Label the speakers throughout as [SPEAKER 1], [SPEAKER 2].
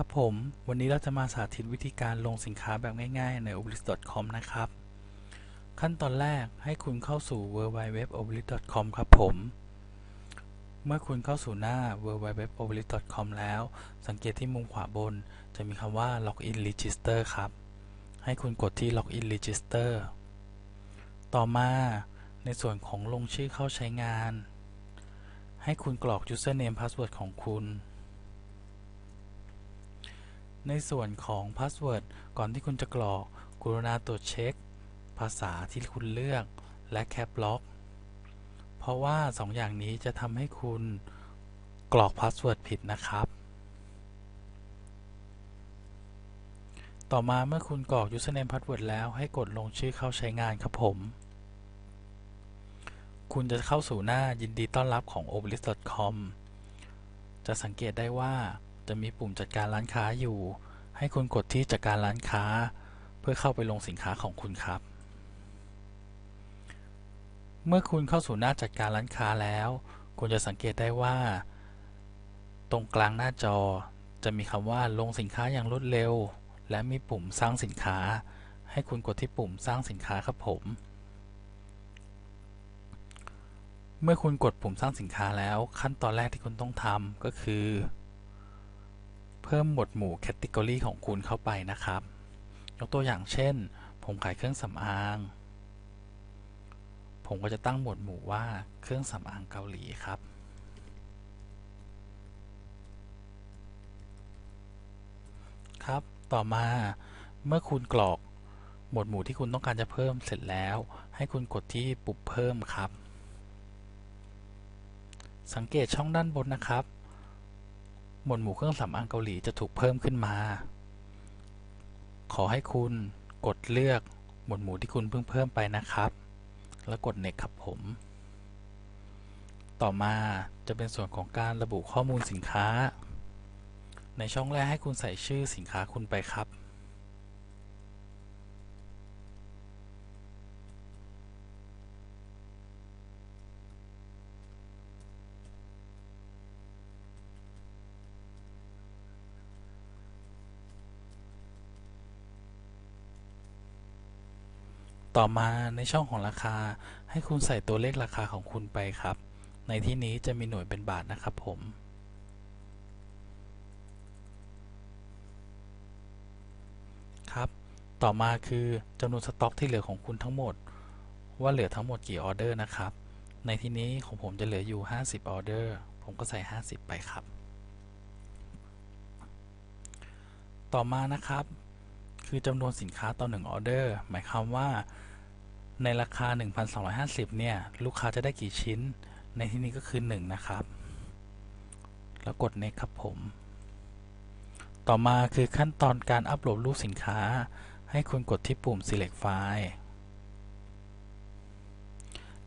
[SPEAKER 1] ครับผม วันนี้เราจะมาสาธิตวิธีการลงสินค้าแบบง่ายๆ ใน oblis.com นะครับ ขั้นตอนแรกให้คุณเข้าสู่ www.oblis.com ครับผม เมื่อคุณเข้าสู่หน้า www.oblis.com แล้ว สังเกตที่มุมขวาบน จะมีคำว่า login register ครับ ให้คุณกดที่ login register ต่อมาในส่วนของลงชื่อเข้าใช้งาน ให้คุณกรอก username password ของคุณ ในส่วนของ Password ก่อนที่คุณจะกรอกกรุณาตรวจเช็ค ภาษาที่คุณเลือกและแคปล็อก เพราะว่า 2ออย่างนี้จะทำให้คุณกรอก Password ผิดนะครับ ต่อมาเมื่อคุณกรอก Username Password แล้วให้กดลงชื่อเข้าใช้งานครับผม คุณจะเข้าสู่หน้ายินดีต้อนรับของ oblis.com จะสังเกตได้ว่า จะมีปุ่มจัดการร้านค้าอยู่ ให้คุณกดที่จัดการร้านค้า เพื่อเข้าไปลงสินค้าของคุณครับ เมื่อคุณเข้าสู่หน้าจัดการร้านค้าแล้ว คุณจะสังเกตได้ว่า ตรงกลางหน้าจอจะมีคำว่าลงสินค้าอย่างรวดเร็ว และมีปุ่มสร้างสินค้า ให้คุณกดที่ปุ่มสร้างสินค้าครับผม เมื่อคุณกดปุ่มสร้างสินค้าแล้ว ขั้นตอนแรกที่คุณต้องทำก็คือ เพิ่มหมวดหมู่แคตตากรีของคุณเข้าไปนะครับ ยกตัวอย่างเช่น ผมขายเครื่องสำอาง ผมก็จะตั้งหมวดหมู่ว่าเครื่องสำอางเกาหลีครับครับ ต่อมาเมื่อคุณกรอกหมวดหมู่ที่คุณต้องการจะเพิ่มเสร็จแล้ว ให้คุณกดที่ปุ่มเพิ่มครับ สังเกตช่องด้านบนนะครับ หมวดหมู่เครื่องสำอางเกาหลีจะถูกเพิ่มขึ้นมา ขอให้คุณกดเลือกหมวดหมู่ที่คุณเพิ่งเพิ่มไปนะครับ แล้วกด next ครับผม ต่อมาจะเป็นส่วนของการระบุข้อมูลสินค้า ในช่องแรกให้คุณใส่ชื่อสินค้าคุณไปครับ ต่อมาในช่องของราคาให้คุณใส่ตัวเลขราคาของคุณไปครับ ในที่นี้จะมีหน่วยเป็นบาทนะครับผมครับต่อมาคือจำนวนสต็อกที่เหลือของคุณทั้งหมด ว่าเหลือทั้งหมดกี่ออเดอร์นะครับ ในที่นี้ของผมจะเหลืออยู่ 50ออเดอร์ผมก็ใส่ 50 ไปครับ ต่อมานะครับ คือจำนวนสินค้าต่อ1ออเดอร์หมายความว่า ในราคา 1,250 เนี่ย ลูกค้าจะได้กี่ชิ้น ในที่นี้ก็คือ 1 นะครับ แล้วกด next ครับผม ต่อมาคือขั้นตอนการอัปโหลดรูปสินค้า ให้คุณกดที่ปุ่ม select file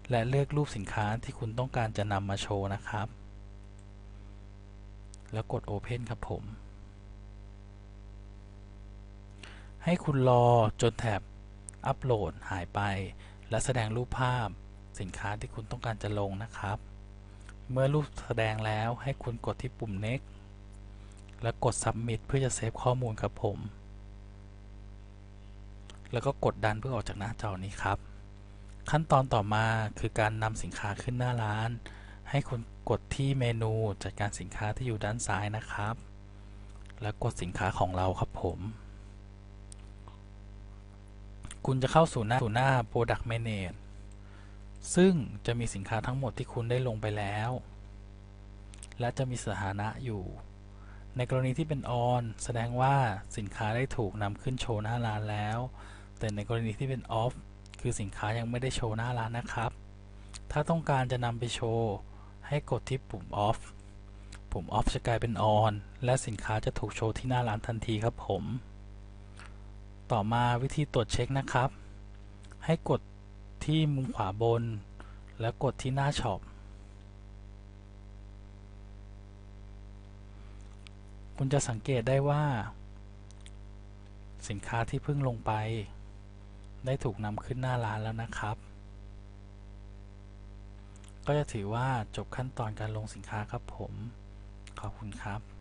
[SPEAKER 1] และเลือกรูปสินค้าที่คุณต้องการจะนำมาโชว์นะครับ แล้วกด open ครับผม ให้คุณรอจนแถบ อัปโหลดหายไป และแสดงรูปภาพสินค้าที่คุณต้องการจะลงนะครับ เมื่อรูปแสดงแล้วให้คุณกดที่ปุ่ม next แล้วกด submit เพื่อจะเซฟข้อมูลครับผม แล้วก็กดดันเพื่อออกจากหน้าจอนี้ครับ ขั้นตอนต่อมาคือการนำสินค้าขึ้นหน้าร้าน ให้คุณกดที่เมนูจัดการสินค้าที่อยู่ด้านซ้ายนะครับ แล้วกดสินค้าของเราครับผม คุณจะเข้าสู่หน้าสู่หน้า Product Manage ซึ่งจะมีสินค้าทั้งหมดที่คุณได้ลงไปแล้ว และจะมีสถานะอยู่ ในกรณีที่เป็น On แสดงว่าสินค้าได้ถูกนำขึ้นโชว์หน้าร้านแล้ว แต่ในกรณีที่เป็น Off คือสินค้ายังไม่ได้โชว์หน้าร้านนะครับ ถ้าต้องการจะนำไปโชว์ ให้กดที่ปุ่ม Off ปุ่ม Off จะกลายเป็น On และสินค้าจะถูกโชว์ที่หน้าร้านทันทีครับผม ต่อมาวิธีตรวจเช็คนะครับ ให้กดที่มุมขวาบน แล้วกดที่หน้าช็อป คุณจะสังเกตได้ว่า สินค้าที่เพิ่งลงไป ได้ถูกนำขึ้นหน้าร้านแล้วนะครับ ก็จะถือว่าจบขั้นตอนการลงสินค้าครับผม ขอบคุณครับ